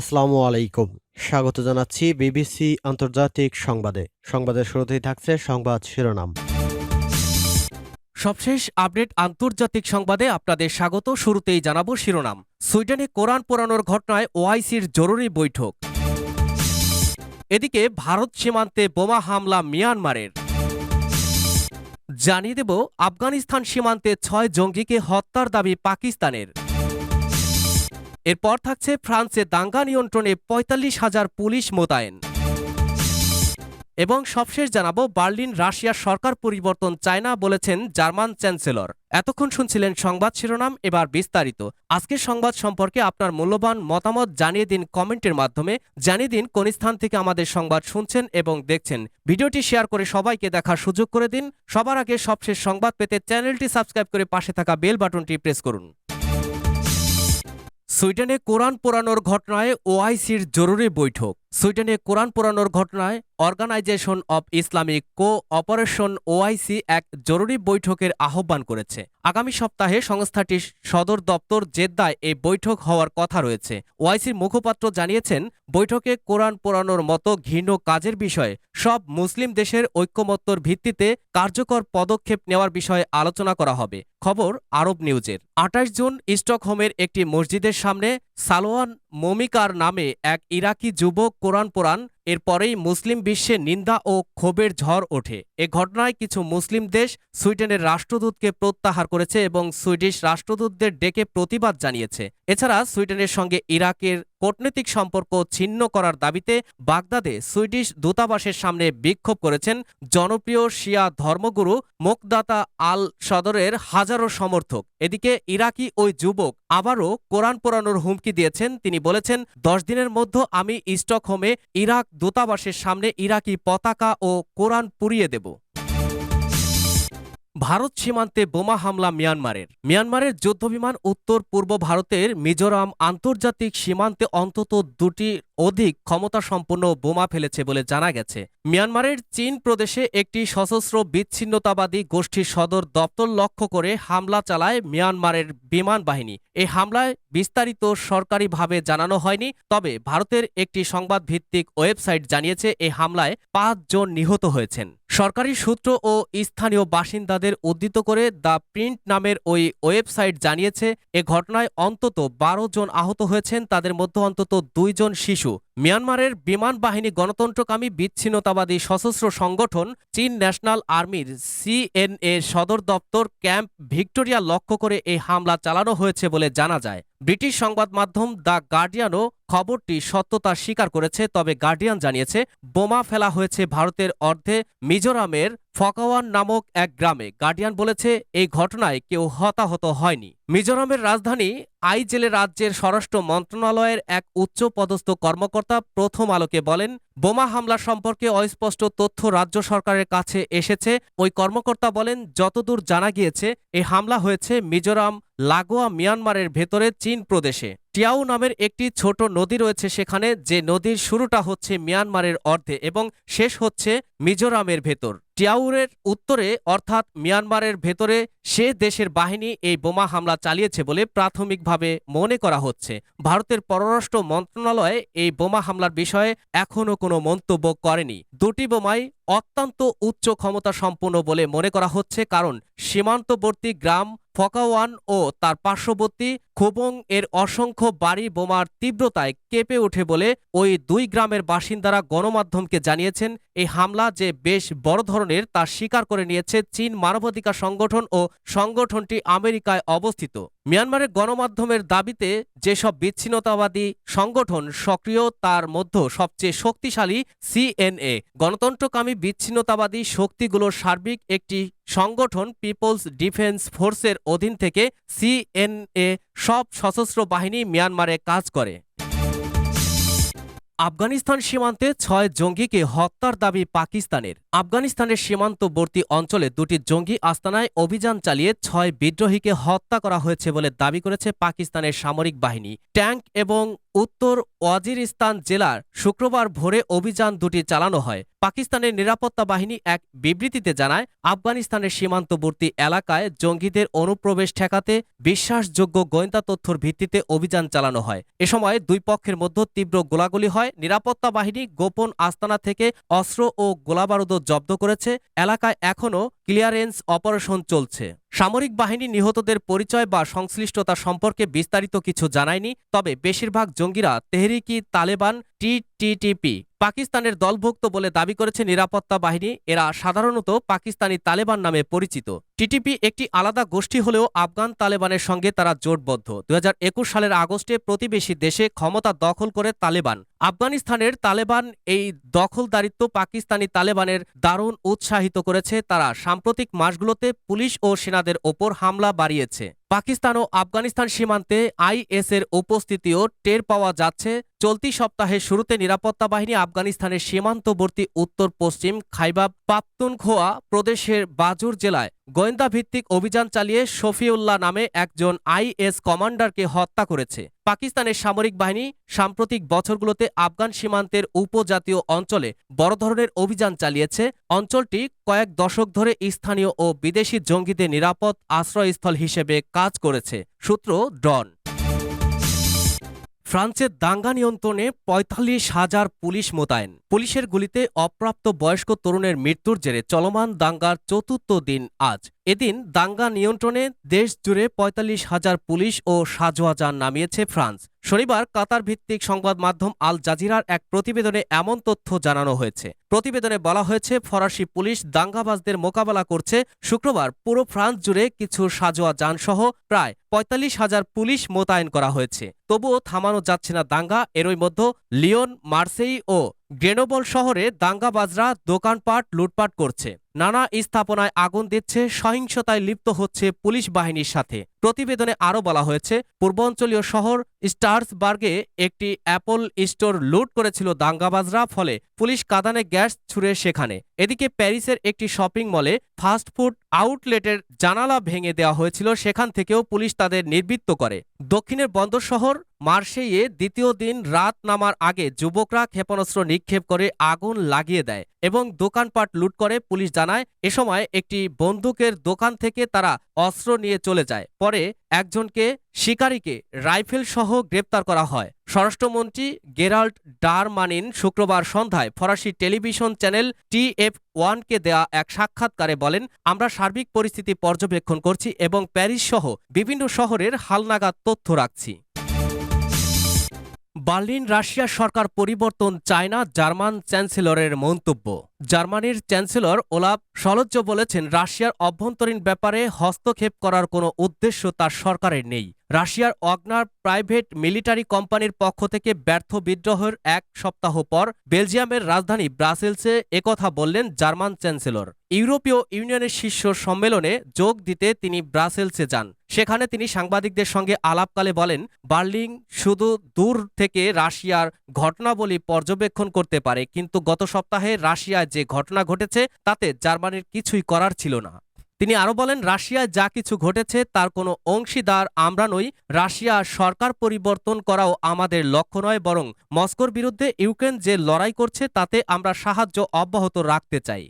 আসসালামু আলাইকুম। স্বাগত জানাচ্ছি বিবিসি আন্তর্জাতিক সংবাদে। সংবাদের শুরুতেই থাকছে সংবাদ শিরোনাম। সবশেষ আপডেট আন্তর্জাতিক সংবাদে আপনাদের স্বাগত। শুরুতেই জানাব শিরোনাম। সুইডেনে কোরআন পোড়ানোর ঘটনায় ওআইসির জরুরি বৈঠক। এদিকে ভারত সীমান্তে বোমা হামলা মিয়ানমারের। জানিয়ে দেব, আফগানিস্তান সীমান্তে ছয় জঙ্গিকে হত্যার দাবি পাকিস্তানের। এরপর থাকছে ফ্রান্সে দাঙ্গা নিয়ন্ত্রণে পঁয়তাল্লিশ হাজার পুলিশ মোতায়েন। এবং সবশেষ জানাব, বার্লিন রাশিয়ার সরকার পরিবর্তন চায় না বলেছেন জার্মান চ্যান্সেলর। এতক্ষণ শুনছিলেন সংবাদ শিরোনাম, এবার বিস্তারিত। আজকের সংবাদ সম্পর্কে আপনার মূল্যবান মতামত জানিয়ে দিন কমেন্টের মাধ্যমে। জানিয়ে দিন কোন স্থান থেকে আমাদের সংবাদ শুনছেন এবং দেখছেন। ভিডিওটি শেয়ার করে সবাইকে দেখার সুযোগ করে দিন। সবার আগে সবশেষ সংবাদ পেতে চ্যানেলটি সাবস্ক্রাইব করে পাশে থাকা বেল বাটনটি প্রেস করুন। সুইডেনে কোরআন পোড়ানোর ঘটনায় ওআইসির জরুরি বৈঠক। সুইডেনে কোরআন পোড়ানোর ঘটনায় organisation of Islamic cooperation OIC এক জরুরি বৈঠকের আহ্বান করেছে। আগামী সপ্তাহে সংস্থাটির সদর দপ্তর জেদ্দায় এই বৈঠক হওয়ার কথা রয়েছে। ওআইসির মুখপাত্র জানিয়েছেন, বৈঠকে কোরআন পোড়ানোর মতো ঘৃণ্য কাজের বিষয়ে সব মুসলিম দেশের ঐক্যমত্যর ভিত্তিতে কার্যকর পদক্ষেপ নেওয়ার বিষয়ে আলোচনা করা হবে। খবর আরব নিউজের। আঠাশ জুন স্টকহোমের একটি মসজিদের সামনে সালোয়ান মমিকার নামে এক ইরাকি যুবক কোরআন পোড়ান এরপরেই মুসলিম বিশ্বে নিন্দা ও ক্ষোভের ঝড় ওঠে। এ ঘটনায় কিছু মুসলিম দেশ সুইডেনের রাষ্ট্রদূতকে প্রত্যাহার করেছে এবং সুইডিশ রাষ্ট্রদূতদের ডেকে প্রতিবাদ জানিয়েছে। এছাড়া সুইডেনের সঙ্গে ইরাকের কূটনৈতিক সম্পর্ক ছিন্ন করার দাবিতে বাগদাদে সুইডিশ দূতাবাসের সামনে বিক্ষোভ করেছেন জনপ্রিয় শিয়া ধর্মগুরু মোকদাতা আল সদরের হাজারো সমর্থক। এদিকে ইরাকি ওই যুবক আবারও কোরআন পোড়ানোর হুমকি দিয়েছেন। তিনি বলেছেন, দশ দিনের মধ্যে আমি স্টকহোমে ইরাক দূতাবাসের সামনে ইরাকি পতাকা ও কোরআন পুড়িয়ে দেব। ভারত সীমান্তে বোমা হামলা মিয়ানমারের। মিয়ানমারের যুদ্ধবিমান উত্তর পূর্ব ভারতের মিজোরাম আন্তর্জাতিক সীমান্তে অন্তত দুটি অধিক ক্ষমতাসম্পন্ন বোমা ফেলেছে বলে জানা গেছে। মিয়ানমারের চীন প্রদেশে একটি সশস্ত্র বিচ্ছিন্নতাবাদী গোষ্ঠীর সদর দপ্তর লক্ষ্য করে হামলা চালায় মিয়ানমারের বিমান বাহিনী। এই হামলায় বিস্তারিত সরকারিভাবে জানানো হয়নি, তবে ভারতের একটি সংবাদ ভিত্তিক ওয়েবসাইট জানিয়েছে এই হামলায় পাঁচ জন নিহত হয়েছেন। সরকারি সূত্র ও স্থানীয় বাসিন্দাদের উদ্ধৃত করে দ্য প্রিন্ট নামের ওই ওয়েবসাইট জানিয়েছে, এ ঘটনায় অন্তত বারো জন আহত হয়েছেন, তাদের মধ্যে অন্তত দুইজন শিশু। মিয়ানমারের বিমান বাহিনী গণতন্ত্রকামী বিচ্ছিন্নতাবাদী সশস্ত্র সংগঠন চীন ন্যাশনাল আর্মির সিএনএ সদর দপ্তর ক্যাম্প ভিক্টোরিয়া লক্ষ্য করে এই হামলা চালানো হয়েছে বলে জানা যায়। ব্রিটিশ সংবাদ মাধ্যম দ্য গার্ডিয়ানও খবরটি সত্যতা স্বীকার করেছে, তবে গার্ডিয়ান জানিয়েছে, বোমা ফেলা হয়েছে ভারতের অর্ধে, মিজোরামের ফকাওয়ান নামক এক গ্রামে গার্ডিয়ান বলেছে, এই ঘটনায় কেউ হতাহত হয়নি। মিজোরামের রাজধানী আইজেলে রাজ্যের স্বরাষ্ট্র মন্ত্রণালয়ের এক উচ্চ পদস্থ কর্মকর্তা প্রথম আলোকে বলেন, বোমা হামলা সম্পর্কে অস্পষ্ট তথ্য রাজ্য সরকারের কাছে এসেছে। ওই কর্মকর্তা বলেন, যতদূর জানা গিয়েছে এই হামলা হয়েছে মিজোরাম, লাগোয়া, মিয়ানমারের ভেতরে চীন প্রদেশে। টিয়াউ নামের একটি ছোট নদী রয়েছে সেখানে, যে নদীর শুরুটা হচ্ছে মিয়ানমারের অর্ধে এবং শেষ হচ্ছে মিজোরামের ভেতর। টিয়াউরের উত্তরে, অর্থাৎ মিয়ানমারের ভেতরে, সে দেশের বাহিনী এই বোমা হামলা চালিয়েছে বলে প্রাথমিকভাবে মনে করা হচ্ছে। ভারতের পররাষ্ট্র মন্ত্রণালয় এই বোমা হামলার বিষয়ে এখনও কোনো মন্তব্য করেনি। দুটি বোমাই অত্যন্ত উচ্চ ক্ষমতা সম্পন্ন বলে মনে করা হচ্ছে কারণ সীমান্তবর্তী গ্রাম ফকাওয়ান ও তার পার্শ্ববর্তী খোবং এর অসংখ্য বাড়ি বোমার তীব্রতায় কেঁপে ওঠে বলে ওই দুই গ্রামের বাসিন্দারা গণমাধ্যমকে জানিয়েছেন। এই হামলা যে বেশ বড় ধরনের তা স্বীকার করে নিয়েছে চীন মানবাধিকার সংগঠন ও সংগঠনটি আমেরিকায় অবস্থিত। মিয়ানমারের গণমাধ্যমের দাবিতে যেসব বিচ্ছিন্নতাবাদী সংগঠন সক্রিয়, তার মধ্যে সবচেয়ে শক্তিশালী সিএনএ। গণতন্ত্রকামী বিচ্ছিন্নতাবাদী শক্তিগুলোর সার্বিক একটি সংগঠন পিপলস ডিফেন্স ফোর্সের অধীন থেকে সিএনএ সব সশস্ত্র বাহিনী মিয়ানমারে কাজ করে। আফগানিস্তান সীমান্তে ছয় জঙ্গিকে হত্যার দাবি পাকিস্তানের। আফগানিস্তানের সীমান্তবর্তী অঞ্চলে দুটি জঙ্গি আস্তানায় অভিযান চালিয়ে ছয় বিদ্রোহীকে হত্যা করা হয়েছে বলে দাবি করেছে পাকিস্তানের সামরিক বাহিনী। ট্যাঙ্ক এবং উত্তর ওয়াজিরিস্তান জেলার শুক্রবার ভোরে অভিযান দুটি চালানো হয়। পাকিস্তানের নিরাপত্তা বাহিনী এক বিবৃতিতে জানায়, আফগানিস্তানের সীমান্তবর্তী এলাকায় জঙ্গিদের অনুপ্রবেশ ঠেকাতে বিশ্বাসযোগ্য গোয়েন্দা তথ্যর ভিত্তিতে অভিযান চালানো হয়। এ সময় দুই পক্ষের মধ্যে তীব্র গোলাগুলি হয়। নিরাপত্তা বাহিনী গোপন আস্তানা থেকে অস্ত্র ও গোলাবারুদও জব্দ করেছে। এলাকায় এখনও ক্লিয়ারেন্স অপারেশন চলছে। সামরিক বাহিনী নিহতদের পরিচয় বা সংশ্লিষ্টতা সম্পর্কে বিস্তারিত কিছু জানায়নি, তবে বেশিরভাগ জঙ্গিরা তেহরিকি তালেবান টিটিটিপি পাকিস্তানের দলভুক্ত বলে দাবি করেছে নিরাপত্তা বাহিনী। এরা সাধারণত পাকিস্তানি তালেবান নামে পরিচিত। টিটিপি একটি আলাদা গোষ্ঠী হলেও আফগান তালেবানের সঙ্গে তারা জোটবদ্ধ। দুহাজার একুশ সালের আগস্টে প্রতিবেশী দেশে ক্ষমতা দখল করে তালেবান। আফগানিস্তানের তালেবান এই দখলদারিত্ব পাকিস্তানি তালেবানের দারুণ উৎসাহিত করেছে। তারা সাম্প্রতিক মাসগুলোতে পুলিশ ও সেনাদের ওপর হামলা বাড়িয়েছে। পাকিস্তান ও আফগানিস্তান সীমান্তে আইএসের উপস্থিতিও টের পাওয়া যাচ্ছে। চলতি সপ্তাহের শুরুতে নিরাপত্তা বাহিনী আফগানিস্তানের সীমান্তবর্তী উত্তর পশ্চিম খাইবাব পাপতুনখোয়া প্রদেশের বাজুর জেলায় গোয়েন্দা ভিত্তিক অভিযান চালিয়ে শফিউল্লাহ নামে একজন আইএস কমান্ডারকে হত্যা করেছে। পাকিস্তানের সামরিক বাহিনী সাম্প্রতিক বছরগুলোতে আফগান সীমান্তের উপজাতীয় অঞ্চলে বড় ধরনের অভিযান চালিয়েছে। অঞ্চলটি কয়েক দশক ধরে স্থানীয় ও বিদেশি জঙ্গিদের নিরাপদ আশ্রয়স্থল হিসেবে কাজ করেছে। সূত্র ডন। ফ্রান্সের দাঙ্গা নিয়ন্ত্রণে পঁয়তাল্লিশ হাজার পুলিশ মোতায়েন। পুলিশের গুলিতে অপ্রাপ্ত বয়স্ক তরুণের মৃত্যুর জেরে চলমান দাঙ্গার চতুর্থ দিন আজ। এদিন দাঙ্গা নিয়ন্ত্রণে দেশ জুড়ে পঁয়তাল্লিশ হাজার পুলিশ ও সাজোয়া যান নামিয়েছে ফ্রান্স। শনিবার কাতার ভিত্তিক সংবাদ মাধ্যম আল জাজিরার এক প্রতিবেদনে এমন তথ্য জানানো হয়েছে। প্রতিবেদনে বলা হয়েছে, ফরাসি পুলিশ দাঙ্গাবাজদের মোকাবেলা করছে। শুক্রবার পুরো ফ্রান্স জুড়ে কিছু সাজোয়া যানসহ প্রায় পঁয়তাল্লিশ হাজার পুলিশ মোতায়েন করা হয়েছে। তবুও থামানো যাচ্ছে না দাঙ্গা। এরই মধ্যে লিওন, মার্সেই ও গ্রেনোবল শহরে দাঙ্গাবাজরা দোকানপাট লুটপাট করছে। নানা স্থাপনায় আগুন দিচ্ছে, সহিংসতায় লিপ্ত হচ্ছে পুলিশ বাহিনীর সাথে। প্রতিবেদনে আরও বলা হয়েছে, পূর্বাঞ্চলীয় শহর স্টার্সবার্গে একটি অ্যাপল স্টোর লুট করেছিল দাঙ্গাবাজরা, ফলে পুলিশ কাদানে গ্যাস ছুড়ে সেখানে। এদিকে প্যারিসের একটি শপিং মলে ফাস্টফুড আউটলেটের জানালা ভেঙে দেওয়া হয়েছিল, সেখান থেকেও পুলিশ তাদের নির্বৃত্ত করে। দক্ষিণের বন্দর শহর মার্শেইয়ে দ্বিতীয় দিন রাত নামার আগে যুবকরা ক্ষেপণাস্ত্র নিক্ষেপ করে আগুন লাগিয়ে দেয় এবং দোকানপাট লুট করে, পুলিশ জানায়, এ সময় একটি বন্দুকের দোকান থেকে তারা অস্ত্র নিয়ে চলে যায়। পরে একজনকে, শিকারীকে রাইফেল সহ গ্রেপ্তার করা হয়। স্বরাষ্ট্রমন্ত্রী গেরাল্ট ডারমানিন শুক্রবার সন্ধ্যায় ফরাসি টেলিভিশন চ্যানেল টিএফ ওয়ানকে দেয়া এক সাক্ষাৎকারে বলেন, আমরা সার্বিক পরিস্থিতি পর্যবেক্ষণ করছি এবং প্যারিস সহ বিভিন্ন শহরের হালনাগাদ তথ্য রাখছি। বার্লিন, রাশিয়া সরকার পরিবর্তন চায় না জার্মান চ্যান্সেলরের মন্তব্য। জার্মানির চ্যান্সেলর ওলাভ সলজ্জ বলেছেন, রাশিয়ার অভ্যন্তরীণ ব্যাপারে হস্তক্ষেপ করার কোনো উদ্দেশ্য তার সরকারের নেই। রাশিয়ার অগনার প্রাইভেট মিলিটারি কোম্পানির পক্ষ থেকে ব্যর্থ বিদ্রোহের এক সপ্তাহ পর বেলজিয়ামের রাজধানী ব্রাসেলসে একথা বললেন জার্মান চ্যান্সেলর। ইউরোপীয় ইউনিয়নের শীর্ষ সম্মেলনে যোগ দিতে তিনি ব্রাসেলসে যান। সেখানে তিনি সাংবাদিকদের সঙ্গে আলাপকালে বলেন, বার্লিন শুধু দূর থেকে রাশিয়ার ঘটনাবলী পর্যবেক্ষণ করতে পারে, কিন্তু গত সপ্তাহে রাশিয়ায় যে ঘটনা ঘটেছে, তাতে জার্মানির কিছুই করার ছিল না। তিনি আরও বলেন, রাশিয়ায় যা কিছু ঘটেছে তার কোনো অংশীদার আমরা নই। রাশিয়া সরকার পরিবর্তন করাও আমাদের লক্ষ্য নয়, বরং মস্কোর বিরুদ্ধে ইউক্রেন যে লড়াই করছে তাতে আমরা সাহায্য অব্যাহত রাখতে চাই।